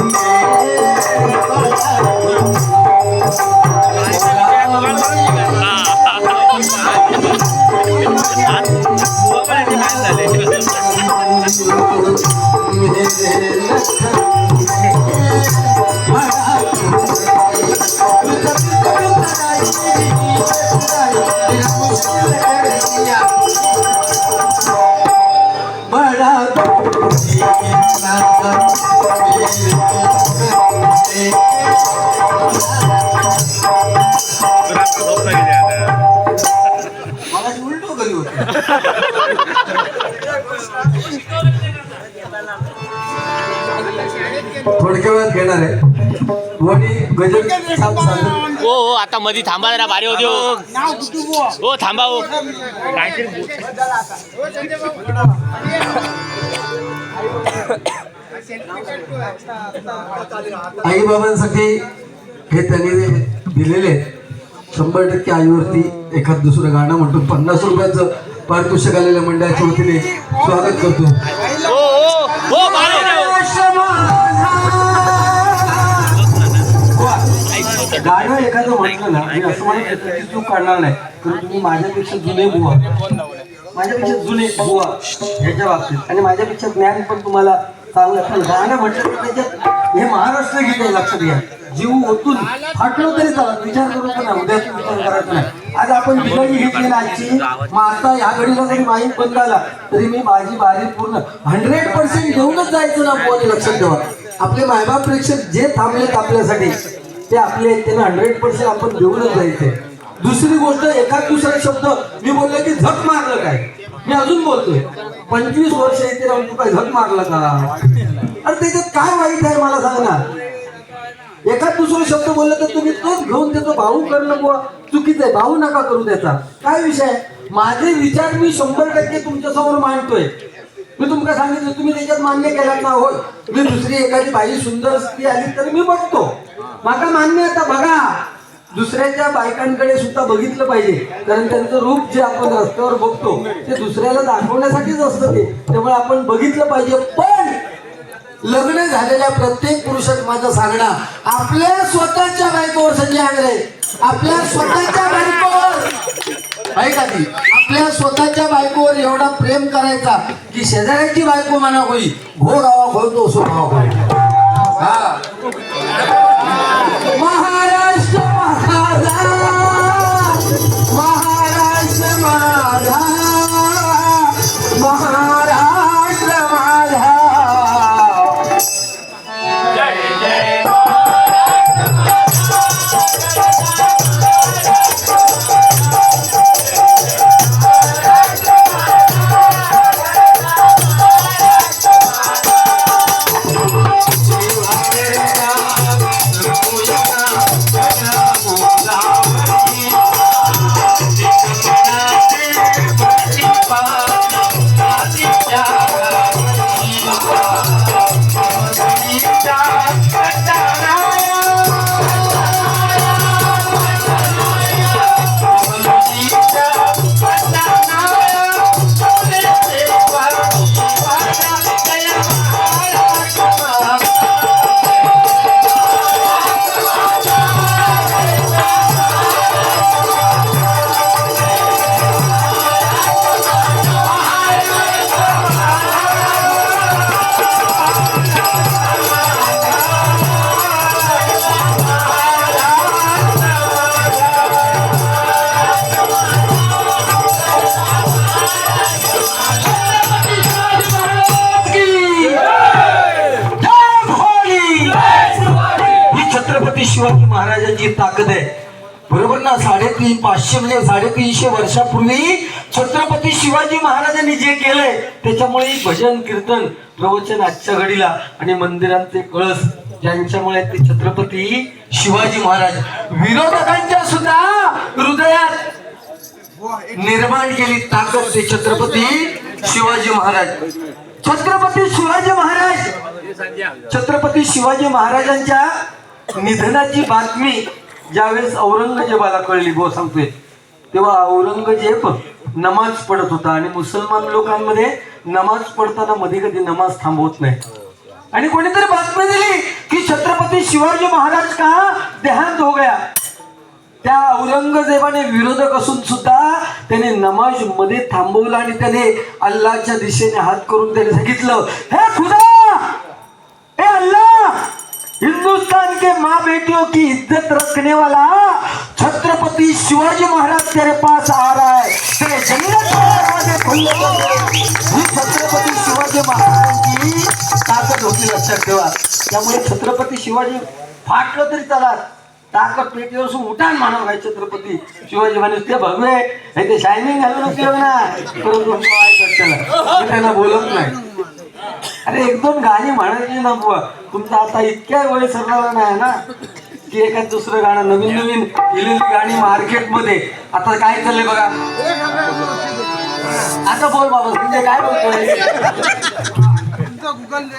मला थोडक्या वेळात घेणार आहे हो हो आता मधी थांबा जरा भारी होते हो हो थांबा हो आई बाबांसाठी हे त्यांनी दिलेले आहेत. शंभर टक्के आईवरती एखाद दुसरं गाणं म्हणतो. पन्नास रुपयाचं पारितोषिक आलेल्या मंडळाच्या वतीने स्वागत करतो. हो हो हो. गाणं एखादं म्हटलं ना मी असं म्हणत चूक काढणार नाही. तर तुम्ही माझ्यापेक्षा जुने बुवा. माझ्यापेक्षा जुने बुवा ह्याच्या बाबतीत. आणि माझ्यापेक्षा ज्ञान पण तुम्हाला चांगलं. पण गाणं म्हटलं तर त्याच्यात हे महाराष्ट्र गीत लक्षात घ्या. जीव ओतून फाटलो तरी चालत विचार करू पण उद्या विचार नाही. आज आपण बिगाडी घेतली आजची मग आता ह्या घडीला जरी माहीत बंद आला तरी मी माझी बारी पूर्ण हंड्रेड पर्सेंट घेऊनच जायचं ना पोहोच लक्षात ठेवा. आपले मायबाप प्रेक्षक जे थांबलेत आपल्यासाठी ते आपले आहेत त्यांना हंड्रेड पर्सेंट आपण देऊनच जायचे दुसरी गोष्ट एखाद दुसरा शब्द मी बोललो की झक मारलं काय? मी अजून बोलतोय. पंचवीस वर्ष येते राहून तू काय झक मारलं का? अरे त्याच्यात काय वाईट आहे मला सांग ना. दुसरा शब्द बोललं तर तुम्ही तोच घेऊन त्याचा भाऊ करणं बुवा. चुकीचं आहे. भाऊ नका करू त्याचा. काय विषय? माझे विचार मी शंभर टक्के तुमच्यासमोर मांडतोय. मी तुमका सांगितलं तुम्ही त्याच्यात मान्य केलात ना होय. मी दुसरी एखादी बाई सुंदर स्त्री आली तर मी बघतो. माका मान्य आता बघा. दुसऱ्याच्या बायकांकडे सुद्धा बघितलं पाहिजे. कारण त्यांचं रूप जे आपण रस्त्यावर बघतो ते दुसऱ्याला दाखवण्यासाठीच असतं ते. त्यामुळे आपण बघितलं पाहिजे. पण लग्न झालेल्या प्रत्येक पुरुषात माझं सांगणं आपल्या स्वतःच्या बायकोवर संजय आंग्रे आपल्या स्वतःच्या बायकोवर. ऐका ती आपल्या स्वतःच्या बायकोवर एवढा प्रेम करायचा की शेजाऱ्याची बायको म्हणा होई घो गावा खोलतो. सो गावा हा. छत्रपती शिवाजी महाराजांची ताकद आहे. बरोबर ना? साडेतीन पाचशे म्हणजे साडेतीनशे वर्षापूर्वी छत्रपती शिवाजी महाराजांनी जे केलंय त्याच्यामुळे भजन कीर्तन प्रवचन आजच्या घडीला आणि मंदिरांचे कळस ज्यांच्यामुळे ते छत्रपती शिवाजी महाराज. विरोधकांच्या सुद्धा हृदयात निर्माण केली ताकद ते छत्रपती शिवाजी महाराज. छत्रपती शिवाजी महाराज. छत्रपती शिवाजी महाराजांच्या निधनाची बातमी ज्यावेळेस औरंगजेबाला कळली गो सांगतोय. तेव्हा औरंगजेब नमाज पडत होता आणि मुसलमान लोकांमध्ये नमाज पडताना मध्ये कधी नमाज थांबवत नाही. आणि कोणीतरी बातमी दिली की छत्रपती शिवाजी महाराज का देहांत हो गया? त्या औरंगजेबाने विरोधक असून सुद्धा त्याने नमाजमध्ये थांबवलं आणि त्याने अल्लाच्या दिशेने हात करून त्याने सांगितलं हे खुदा! हे अल्लाह! हिंदुस्तान के माँ बेटियों की इज्जत रखने वाला छत्रपति शिवाजी महाराज तेरे पास आ रहा है। तेरे जन्नत दरवाजे खुले ही। छत्रपती शिवाजी महाराजांची ताकद होती लक्षात ठेवा त्यामुळे छत्रपती शिवाजी फाटलं तरी चला ताकद पेटीवर उठान मानव काय छत्रपती शिवाजी महाराज. ते भगवे हे ते शायनिंग घालून उपयोग ना. परंतु तुमचं त्यांना बोलत नाही. अरे एक दोन गाणी म्हणायची ना बुवा. तुमचा आता इतक्या वेळ सरला नाही ना की एखाद दुसरं गाणं नवीन नवीन इलेली गाणी मार्केटमध्ये. आता काय चाललंय बघा? आता बोल बाबा म्हणजे काय बोलतोय? दे.